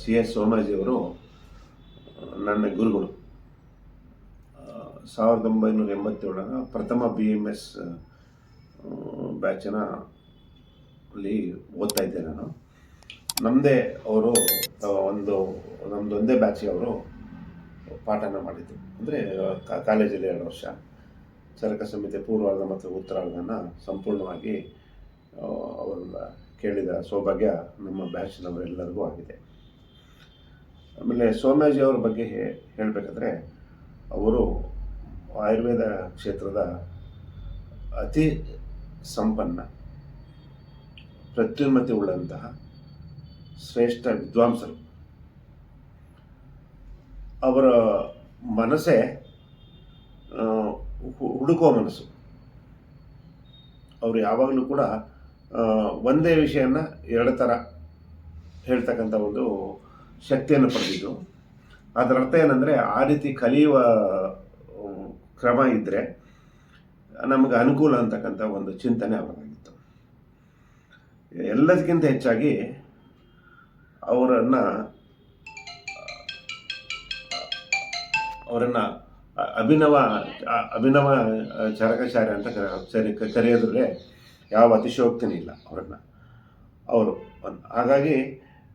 C S ಸೋಮಾಜಿಯವರು ನನ್ನ ಗುರುಗಳು. ಸಾವಿರದ ಒಂಬೈನೂರ ಎಂಬತ್ತೇಳರ ಪ್ರಥಮ ಬಿ ಎಂ ಎಸ್ ಬ್ಯಾಚನ ಅಲ್ಲಿ ಓದ್ತಾ ಇದ್ದೆ ನಾನು. ನಮ್ಮದೇ ಅವರು ಒಂದು ನಮ್ಮದು ಒಂದೇ ಬ್ಯಾಚಿಗೆ ಅವರು ಪಾಠನ ಮಾಡಿದ್ದು. ಅಂದರೆ ಕಾಲೇಜಲ್ಲಿ ಎರಡು ವರ್ಷ. ಚರಕ ಸಮಿತಿ ಪೂರ್ವಾರ್ಧ ಮತ್ತು ಉತ್ತರಾರ್ಧನ ಸಂಪೂರ್ಣವಾಗಿ ಅವರು ಕೇಳಿದ ಸೌಭಾಗ್ಯ ನಮ್ಮ ಬ್ಯಾಚ್ನವರೆಲ್ಲರಿಗೂ ಆಗಿದೆ. ಆಮೇಲೆ ಸೋಮ್ಯಾಜಿ ಅವ್ರ ಬಗ್ಗೆ ಹೇಳಬೇಕಂದ್ರೆ ಅವರು ಆಯುರ್ವೇದ ಕ್ಷೇತ್ರದ ಅತಿ ಸಂಪನ್ನ, ಪ್ರತ್ಯುನ್ನತಿ ಉಳ್ಳಂತಹ ಶ್ರೇಷ್ಠ ವಿದ್ವಾಂಸರು. ಅವರ ಮನಸ್ಸೇ ಹುಡುಕೋ ಮನಸ್ಸು. ಅವರು ಯಾವಾಗಲೂ ಕೂಡ ಒಂದೇ ವಿಷಯನ ಎರಡು ಥರ ಹೇಳ್ತಕ್ಕಂಥ ಒಂದು ಶಕ್ತಿಯನ್ನು ಪಡೆದಿದ್ದು. ಅದರ ಅರ್ಥ ಏನಂದರೆ, ಆ ರೀತಿ ಕಲಿಯುವ ಕ್ರಮ ಇದ್ದರೆ ನಮಗೆ ಅನುಕೂಲ ಅಂತಕ್ಕಂಥ ಒಂದು ಚಿಂತನೆ ಅವರಾಗಿತ್ತು ಎಲ್ಲದಕ್ಕಿಂತ ಹೆಚ್ಚಾಗಿ ಅವರನ್ನು ಅವರನ್ನು ಅಭಿನವ ಅಭಿನವ ಚರಕಚಾರ್ಯ ಅಂತ ಸರಿ ಕರೆಯೋದ್ರೆ ಯಾವ ಅತಿಶಯೋಕ್ತಿನೂ ಇಲ್ಲ ಅವರನ್ನು. ಅವರು ಹಾಗಾಗಿ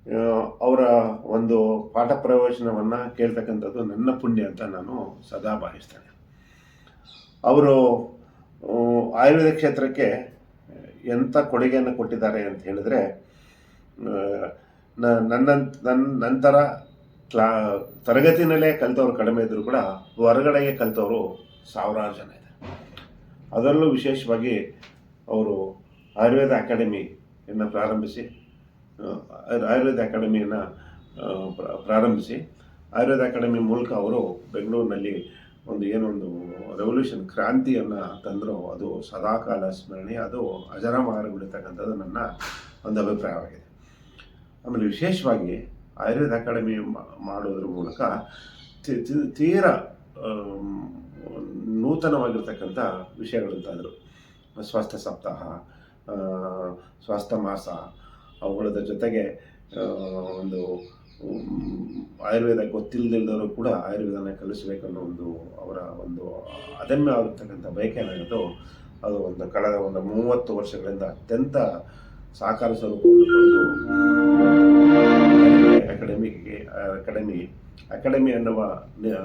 ಅವರ ಒಂದು ಪಾಠ ಪ್ರವಚನವನ್ನು ಕೇಳ್ತಕ್ಕಂಥದ್ದು ನನ್ನ ಪುಣ್ಯ ಅಂತ ನಾನು ಸದಾ ಭಾವಿಸ್ತೇನೆ. ಅವರು ಆಯುರ್ವೇದ ಕ್ಷೇತ್ರಕ್ಕೆ ಎಂಥ ಕೊಡುಗೆಯನ್ನು ಕೊಟ್ಟಿದ್ದಾರೆ ಅಂತ ಹೇಳಿದ್ರೆ ನನ್ನ ನನ್ನ ನಂತರ ಕ್ಲಾ, ತರಗತಿನಲ್ಲೇ ಕಲಿತವ್ರು ಕಡಿಮೆ ಇದ್ದರೂ ಕೂಡ ಹೊರಗಡೆಗೆ ಕಲಿತವರು ಸಾವಿರಾರು ಜನ ಇದೆ. ಅದರಲ್ಲೂ ವಿಶೇಷವಾಗಿ ಅವರು ಆಯುರ್ವೇದ ಅಕಾಡೆಮಿಯನ್ನು ಪ್ರಾರಂಭಿಸಿ ಆಯುರ್ವೇದ ಅಕಾಡೆಮಿಯನ್ನು ಪ್ರ- ಪ್ರಾರಂಭಿಸಿ. ಆಯುರ್ವೇದ ಅಕಾಡೆಮಿ ಮೂಲಕ ಅವರು ಬೆಂಗಳೂರಿನಲ್ಲಿ ಒಂದು ಏನೊಂದು ರೆವಲ್ಯೂಷನ್ ಕ್ರಾಂತಿಯನ್ನು ತಂದರು, ಅದು ಸದಾಕಾಲ ಸ್ಮರಣೆ, ಅದು ಅಜರಾಮರ ಬಿಡತಕ್ಕಂಥದ್ದು ನನ್ನ ಒಂದು ಅಭಿಪ್ರಾಯವಾಗಿದೆ. ಆಮೇಲೆ ವಿಶೇಷವಾಗಿ ಆಯುರ್ವೇದ ಅಕಾಡೆಮಿ ಮಾಡೋದ್ರ ಮೂಲಕ ತೀರ ನೂತನವಾಗಿರ್ತಕ್ಕಂಥ ವಿಷಯಗಳಂತಾದರು. ಸ್ವಾಸ್ಥ್ಯ ಸಪ್ತಾಹ ಸ್ವಾಸ್ಥ್ಯ ಮಾಸ ಅವುಗಳದ ಜೊತೆಗೆ ಒಂದು ಆಯುರ್ವೇದ ಗೊತ್ತಿಲ್ಲದಿಲ್ಲದವರು ಕೂಡ ಆಯುರ್ವೇದನ ಕಲಿಸಬೇಕನ್ನೋ ಒಂದು ಅವರ ಒಂದು ಅದಮ್ಯ ಆಗಿರ್ತಕ್ಕಂಥ ಬಯಕೆ ಏನಾಗಿತ್ತು ಅದು ಒಂದು ಕಳೆದ ಒಂದು ಮೂವತ್ತು ವರ್ಷಗಳಿಂದ ಅತ್ಯಂತ ಸಾಕಾರ ಸ್ವರೂಪವನ್ನು ಅಕಾಡೆಮಿಗೆ, ಅಕಾಡೆಮಿ ಅಕಾಡೆಮಿ ಅನ್ನುವ ನಿ-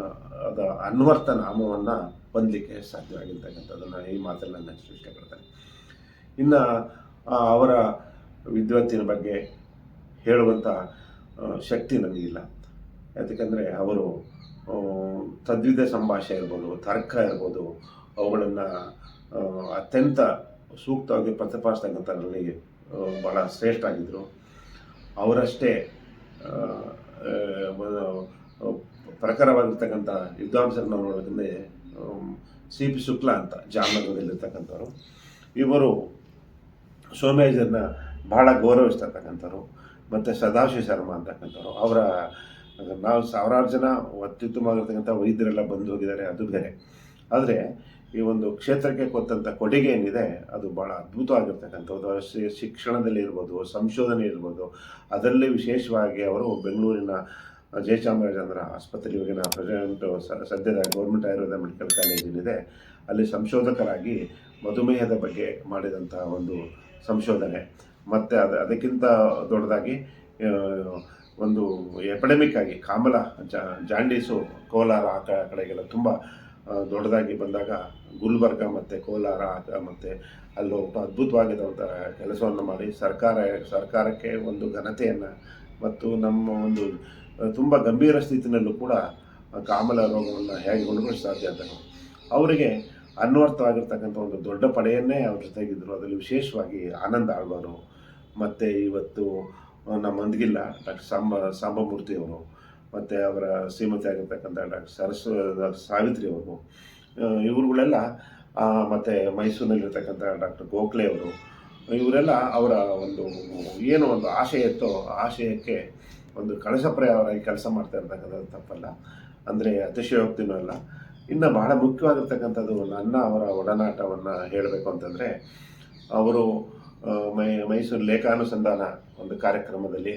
ಅದ ಅನ್ವರ್ಥ ನಾಮವನ್ನು ಹೊಂದಲಿಕ್ಕೆ ಸಾಧ್ಯವಾಗಿರ್ತಕ್ಕಂಥದ್ದನ್ನು ಈ ಮಾತನ್ನು ನಾನು ಇಷ್ಟಪಡ್ತೇನೆ. ಇನ್ನು ಅವರ ವಿದ್ವತ್ತಿನ ಬಗ್ಗೆ ಹೇಳುವಂಥ ಶಕ್ತಿ ನನಗಿಲ್ಲ ಯಾಕಂದರೆ ಅವರು ತದ್ವಿಧ ಸಂಭಾಷೆ ಇರ್ಬೋದು, ತರ್ಕ ಇರ್ಬೋದು, ಅವುಗಳನ್ನು ಅತ್ಯಂತ ಸೂಕ್ತವಾಗಿ ಪ್ರತಿಪಾದಿಸ್ತಕ್ಕಂಥದ್ರಲ್ಲಿ ಬಹಳ ಶ್ರೇಷ್ಠ ಆಗಿದ್ದರು ಅವರಷ್ಟೇ ಪ್ರಖರವಾಗಿರ್ತಕ್ಕಂಥ ವಿದ್ವಾಂಸರನ್ನ ನೋಡೋದಕ್ಕೆ ಸಿ ಪಿ ಶುಕ್ಲಾ ಅಂತ ಜಾಮನಗರದಲ್ಲಿರ್ತಕ್ಕಂಥವ್ರು. ಇವರು ಸೋಮೇಜರನ್ನ ಬಹಳ ಗೌರವಿಸ್ತಕ್ಕಂಥವ್ರು, ಮತ್ತು ಸದಾಶಿವ ಶರ್ಮಾ ಅಂತಕ್ಕಂಥವ್ರು. ಅವರ, ನಾವು ಸಾವಿರಾರು ಜನ ಅತ್ಯುತ್ತಮವಾಗಿರ್ತಕ್ಕಂಥ ವೈದ್ಯರೆಲ್ಲ ಬಂದು ಹೋಗಿದ್ದಾರೆ, ಅದು ಬೇರೆ. ಆದರೆ, ಈ ಒಂದು ಕ್ಷೇತ್ರಕ್ಕೆ ಕೊಟ್ಟಂಥ ಕೊಡುಗೆ ಏನಿದೆ, ಅದು ಭಾಳ ಅದ್ಭುತವಾಗಿರ್ತಕ್ಕಂಥದ್ದು. ಅದು ಶಿಕ್ಷಣದಲ್ಲಿ ಇರ್ಬೋದು, ಸಂಶೋಧನೆ ಇರ್ಬೋದು, ಅದರಲ್ಲಿ ವಿಶೇಷವಾಗಿ ಅವರು ಬೆಂಗಳೂರಿನ ಜಯಚಾಮರಾಜೇಂದ್ರ ಆಸ್ಪತ್ರೆ ಇವಾಗಿನ ಪ್ರೆಸಿಡೆಂಟ್ ಸದ್ಯದ ಗೌರ್ಮೆಂಟ್ ಆಯುರ್ವೇದ ಮೆಡಿಕಲ್ ಕಾಲೇಜ್ ಏನಿದೆ, ಅಲ್ಲಿ ಸಂಶೋಧಕರಾಗಿ ಮಧುಮೇಹದ ಬಗ್ಗೆ ಮಾಡಿದಂಥ ಒಂದು ಸಂಶೋಧನೆ. ಮತ್ತು ಅದು, ಅದಕ್ಕಿಂತ ದೊಡ್ಡದಾಗಿ ಒಂದು ಎಪಡೆಮಿಕ್ ಆಗಿ ಕಾಮಲ ಜಾಂಡೀಸು, ಕೋಲಾರ ಆ ಕಡೆಗೆಲ್ಲ ತುಂಬ ದೊಡ್ಡದಾಗಿ ಬಂದಾಗ ಗುಲ್ಬರ್ಗ ಮತ್ತು ಕೋಲಾರ ಮತ್ತು ಅಲ್ಲಿ ಅದ್ಭುತವಾಗಿರುವಂಥ ಕೆಲಸವನ್ನು ಮಾಡಿ ಸರ್ಕಾರ, ಸರ್ಕಾರಕ್ಕೆ ಒಂದು ಘನತೆಯನ್ನು ಮತ್ತು ನಮ್ಮ ಒಂದು, ತುಂಬ ಗಂಭೀರ ಸ್ಥಿತಿನಲ್ಲೂ ಕೂಡ ಕಾಮಲ ರೋಗವನ್ನು ಹೇಗೆ ಗುಣಪಡಿಸ ಸಾಧ್ಯ ಅಂತ ಅವರಿಗೆ ಅನ್ವರ್ಥವಾಗಿರ್ತಕ್ಕಂಥ ಒಂದು ದೊಡ್ಡ ಪಡೆಯನ್ನೇ ಅವ್ರ ಜೊತೆಗಿದ್ದರು ಅದರಲ್ಲಿ ವಿಶೇಷವಾಗಿ ಆನಂದ ಆಳ್ವಾರು ಮತ್ತು ಇವತ್ತು ನಮ್ಮ ಮಂದಗಿಲ್ಲ ಡಾಕ್ಟರ್ ಸಾಂಬ, ಸಾಂಬಮೂರ್ತಿ ಅವರು, ಮತ್ತು ಅವರ ಶ್ರೀಮತಿ ಆಗಿರ್ತಕ್ಕಂಥ ಡಾಕ್ಟರ್ ಸರಸ್ವ, ಸಾವಿತ್ರಿ ಅವರು ಇವರುಗಳೆಲ್ಲ ಮತ್ತು ಮೈಸೂರಿನಲ್ಲಿರ್ತಕ್ಕಂಥ ಡಾಕ್ಟರ್ ಗೋಖಲೆ ಅವರು, ಇವರೆಲ್ಲ ಅವರ ಒಂದು ಏನು ಒಂದು ಆಶಯ ಇತ್ತೋ ಆಶಯಕ್ಕೆ ಒಂದು ಕಳಶಪ್ರಾಯವಾಗಿ ಕೆಲಸ ಮಾಡ್ತಾ ಇರ್ತಕ್ಕಂಥದ್ದು ತಪ್ಪಲ್ಲ. ಅಂದರೆ ಅತಿಶಯೋಕ್ತಿನೂ ಅಲ್ಲ. ಇನ್ನು ಬಹಳ ಮುಖ್ಯವಾಗಿರ್ತಕ್ಕಂಥದ್ದು ನನ್ನ ಅವರ ಒಡನಾಟವನ್ನು ಹೇಳಬೇಕು ಅಂತಂದರೆ, ಅವರು ಮೈ, ಮೈಸೂರು ಲೇಖಾನುಸಂಧಾನ ಒಂದು ಕಾರ್ಯಕ್ರಮದಲ್ಲಿ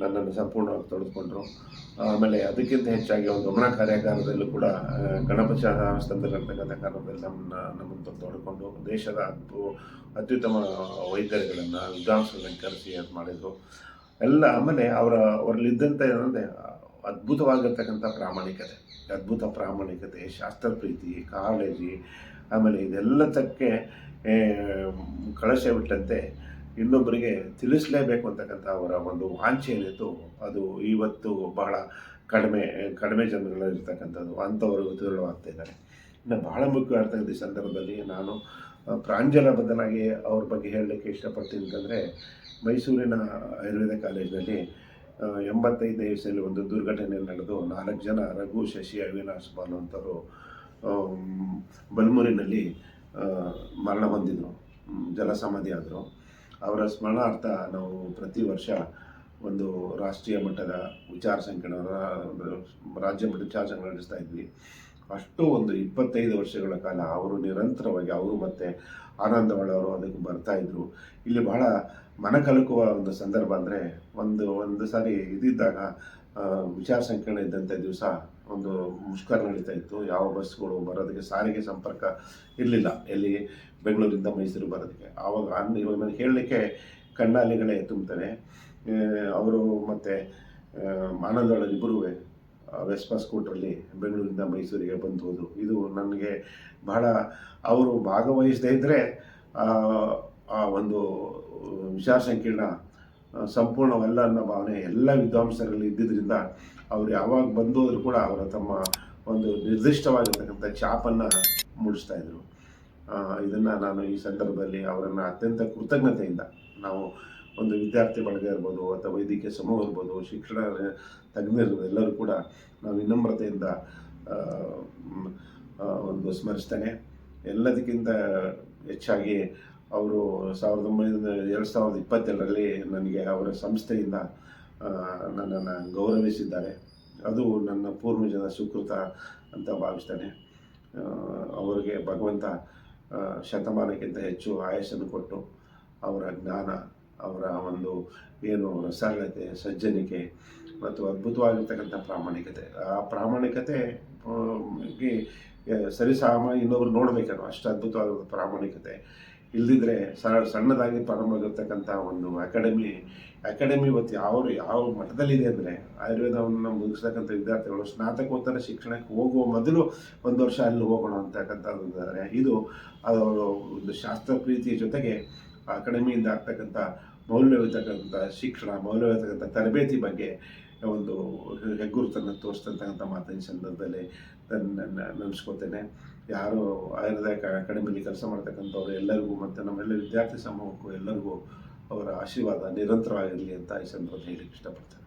ನನ್ನನ್ನು ಸಂಪೂರ್ಣವಾಗಿ ತೊಡೆದುಕೊಂಡ್ರು. ಆಮೇಲೆ ಅದಕ್ಕಿಂತ ಹೆಚ್ಚಾಗಿ ಒಂದು ಗಮನ ಕಾರ್ಯಾಗಾರದಲ್ಲೂ ಕೂಡ ಗಣಪತಿ ಆಸ್ತಂದಲ್ಲಿ ಇರ್ತಕ್ಕಂಥ ಕಾರಣದಲ್ಲಿ ನಮ್ಮನ್ನ, ನಮ್ಮನ್ನು ತೊಡ್ಕೊಂಡು ದೇಶದ ಅದ್ಭು, ಅತ್ಯುತ್ತಮ ವೈದ್ಯರುಗಳನ್ನು ವಿದ್ವಾಂಸಗಳನ್ನು ಕರೆಸಿ ಅದು ಮಾಡಿದರು. ಎಲ್ಲ, ಆಮೇಲೆ ಅವರ ಅವರಲ್ಲಿದ್ದಂಥ ಏನಂದರೆ ಅದ್ಭುತವಾಗಿರ್ತಕ್ಕಂಥ ಪ್ರಾಮಾಣಿಕತೆ, ಅದ್ಭುತ ಪ್ರಾಮಾಣಿಕತೆ ಶಾಸ್ತ್ರ ಪ್ರೀತಿ ಕಾಳಜಿ, ಆಮೇಲೆ ಇದೆಲ್ಲದಕ್ಕೆ ಏ, ಕಳಶ ಬಿಟ್ಟಂತೆ ಇನ್ನೊಬ್ಬರಿಗೆ ತಿಳಿಸಲೇಬೇಕು ಅಂತಕ್ಕಂಥ ಅವರ ಒಂದು ವಾಂಛೆ ಏನಿತ್ತು ಅದು ಇವತ್ತು ಬಹಳ ಕಡಿಮೆ ಕಡಿಮೆ ಜನಗಳಲ್ಲಿರ್ತಕ್ಕಂಥದ್ದು ಅಂಥವರು ತಿರುಳಾಗ್ತಾ ಇದ್ದಾರೆ. ಇನ್ನು ಬಹಳ ಮುಖ್ಯವಾಗಿರ್ತಕ್ಕಂಥ ಈ ಸಂದರ್ಭದಲ್ಲಿ. ನಾನು ಪ್ರಾಂಜಲ ಬದಲಾಗಿ ಅವ್ರ ಬಗ್ಗೆ ಹೇಳಲಿಕ್ಕೆ ಇಷ್ಟಪಡ್ತೀನಿ ಅಂತಂದರೆ ಮೈಸೂರಿನ ಆಯುರ್ವೇದ ಕಾಲೇಜಿನಲ್ಲಿ ಎಂಬತ್ತೈದು ಇಸಲ್ಲಿ ಒಂದು ದುರ್ಘಟನೆ ನಡೆದು ನಾಲ್ಕು ಜನ ರಘು ಶಶಿ ಅವಿನಾಶ್ ಬಾನು ಅಂತವರು ಬಲ್ಮೂರಿನಲ್ಲಿ ಮರಣ ಹೊಂದಿದ್ರು ಜಲಸಮಾಧಿ ಆದರು. ಅವರ ಸ್ಮರಣಾರ್ಥ ನಾವು ಪ್ರತಿ ವರ್ಷ ಒಂದು ರಾಷ್ಟ್ರೀಯ ಮಟ್ಟದ ವಿಚಾರ ಸಂಕಿರಣ ರಾಜ್ಯ ಮಟ್ಟದ ವಿಚಾರ ಸಂಕಿರಣ ನಡೆಸ್ತಾ ಇದ್ವಿ. ಅಷ್ಟು ಒಂದು ಇಪ್ಪತ್ತೈದು ವರ್ಷಗಳ ಕಾಲ ಅವರು ನಿರಂತರವಾಗಿ, ಅವರು ಮತ್ತು ಆನಂದ ಅವರು ಅದಕ್ಕೆ ಬರ್ತಾಯಿದ್ರು ಇಲ್ಲಿ ಬಹಳ ಮನಕಲುಕುವ ಒಂದು ಸಂದರ್ಭ ಅಂದರೆ ಒಂದು ಒಂದು ಸಾರಿ ಇದಿದ್ದಾಗ ವಿಚಾರ ಸಂಕಿರಣ ಇದ್ದಂಥ ದಿವಸ ಒಂದು ಮುಷ್ಕರ ನಡೀತಾ ಇತ್ತು. ಯಾವ ಬಸ್ಗಳು ಬರೋದಕ್ಕೆ ಸಾರಿಗೆ ಸಂಪರ್ಕ ಇರಲಿಲ್ಲ. ಎಲ್ಲಿ ಬೆಂಗಳೂರಿಂದ ಮೈಸೂರು ಬರೋದಕ್ಕೆ. ಆವಾಗ ಅನ್ ಇವಾಗ ನಾನು ಹೇಳಲಿಕ್ಕೆ ಕಣ್ಣಾಲಿಗಳೇ ತುಂಬ್ತಾನೆ ಅವರು ಮತ್ತು ಆನಂದಗಳಿಬ್ಬರೂ ವೆಸ್ಪಾ ಸ್ಕೂಟ್ರಲ್ಲಿ ಬೆಂಗಳೂರಿಂದ ಮೈಸೂರಿಗೆ ಬಂದು ಹೋದರು. ಇದು ನನಗೆ ಬಹಳ, ಅವರು ಭಾಗವಹಿಸದೇ ಇದ್ದರೆ ಆ ಒಂದು ವಿಚಾರ ಸಂಕೀರ್ಣ ಸಂಪೂರ್ಣವಲ್ಲ ಅನ್ನೋ ಭಾವನೆ ಎಲ್ಲ ವಿದ್ವಾಂಸರಲ್ಲಿ ಇದ್ದಿದ್ದರಿಂದ ಅವ್ರು ಯಾವಾಗ ಬಂದೋದ್ರು ಕೂಡ ಅವರ ತಮ್ಮ ಒಂದು ನಿರ್ದಿಷ್ಟವಾಗಿರ್ತಕ್ಕಂಥ ಛಾಪನ್ನು ಮೂಡಿಸ್ತಾ ಇದ್ರು. ಇದನ್ನು ನಾನು ಈ ಸಂದರ್ಭದಲ್ಲಿ ಅವರನ್ನು ಅತ್ಯಂತ ಕೃತಜ್ಞತೆಯಿಂದ ನಾವು ಒಂದು ವಿದ್ಯಾರ್ಥಿ ಬಳಗ ಇರ್ಬೋದು ಅಥವಾ ವೈದ್ಯಕೀಯ ಸಮೂಹ ಇರ್ಬೋದು, ಶಿಕ್ಷಣ ತಜ್ಞರು ಎಲ್ಲರೂ ಕೂಡ ನಾವು ವಿನಮ್ರತೆಯಿಂದ ಒಂದು ಸ್ಮರಿಸ್ತೇನೆ. ಎಲ್ಲದಕ್ಕಿಂತ ಹೆಚ್ಚಾಗಿ ಅವರು ಸಾವಿರದ ಒಂಬೈನೂರ ಎರಡು ಸಾವಿರದ ಇಪ್ಪತ್ತೆರಡರಲ್ಲಿ ನನಗೆ ಅವರ ಸಂಸ್ಥೆಯಿಂದ ನನ್ನನ್ನು ಗೌರವಿಸಿದ್ದಾರೆ. ಅದು ನನ್ನ ಪೂರ್ವಜನ ಸುಕೃತ ಅಂತ ಭಾವಿಸ್ತೇನೆ. ಅವರಿಗೆ ಭಗವಂತ ಶತಮಾನಕ್ಕಿಂತ ಹೆಚ್ಚು ಆಯಸ್ಸನ್ನು ಕೊಟ್ಟು ಅವರ ಜ್ಞಾನ, ಅವರ ಒಂದು ಏನು ಸರಳತೆ, ಸಜ್ಜನಿಕೆ ಮತ್ತು ಅದ್ಭುತವಾಗಿರ್ತಕ್ಕಂಥ ಪ್ರಾಮಾಣಿಕತೆ. ಆ ಪ್ರಾಮಾಣಿಕತೆ ಸರಿಸಾಮ ಇನ್ನೊಬ್ರು ನೋಡಬೇಕನ್ನೋ ಅಷ್ಟು ಅದ್ಭುತವಾದ ಪ್ರಾಮಾಣಿಕತೆ. ಇಲ್ಲದಿದ್ದರೆ ಸಣ್ಣ ಸಣ್ಣದಾಗಿ ಪ್ರಾರಂಭವಾಗಿರ್ತಕ್ಕಂಥ ಒಂದು ಅಕಾಡೆಮಿ ಅಕಾಡೆಮಿ ಇವತ್ತು ಯಾವ ಯಾವ ಮಟ್ಟದಲ್ಲಿದೆ ಅಂದರೆ ಆಯುರ್ವೇದವನ್ನು ಮುಗಿಸ್ತಕ್ಕಂಥ ವಿದ್ಯಾರ್ಥಿಗಳು ಸ್ನಾತಕೋತ್ತರ ಶಿಕ್ಷಣಕ್ಕೆ ಹೋಗುವ ಮೊದಲು ಒಂದು ವರ್ಷ ಅಲ್ಲಿ ಹೋಗೋಣ ಅಂತಕ್ಕಂಥದ್ದು ಅಂದರೆ ಇದು ಅವರು ಒಂದು ಶಾಸ್ತ್ರ ಪ್ರೀತಿಯ ಜೊತೆಗೆ ಅಕಾಡೆಮಿಯಿಂದ ಆಗ್ತಕ್ಕಂಥ ಮೌಲ್ಯವಿರ್ತಕ್ಕಂಥ ಶಿಕ್ಷಣ ಮೌಲ್ಯವಿರ್ತಕ್ಕಂಥ ತರಬೇತಿ ಬಗ್ಗೆ ಒಂದು ಹೆಗ್ಗುರುತನ್ನು ತೋರಿಸ್ತಕ್ಕಂಥ ಮಾತಿನ ಸಂದರ್ಭದಲ್ಲಿ ನನ್ನ ನೆನೆಸ್ಕೊತೇನೆ. ಯಾರು ಆಯುರ್ವೇದ ಅಕಾಡೆಮಿಲಿ ಕೆಲಸ ಮಾಡ್ತಕ್ಕಂಥವ್ರು ಎಲ್ಲರಿಗೂ ಮತ್ತು ನಮ್ಮೆಲ್ಲ ವಿದ್ಯಾರ್ಥಿ ಸಮೂಹಕ್ಕೂ ಎಲ್ಲರಿಗೂ ಅವರ ಆಶೀರ್ವಾದ ನಿರಂತರವಾಗಿರಲಿ ಅಂತ ಈ ಸಂದರ್ಭದಲ್ಲಿ ಇಷ್ಟಪಡ್ತೇನೆ.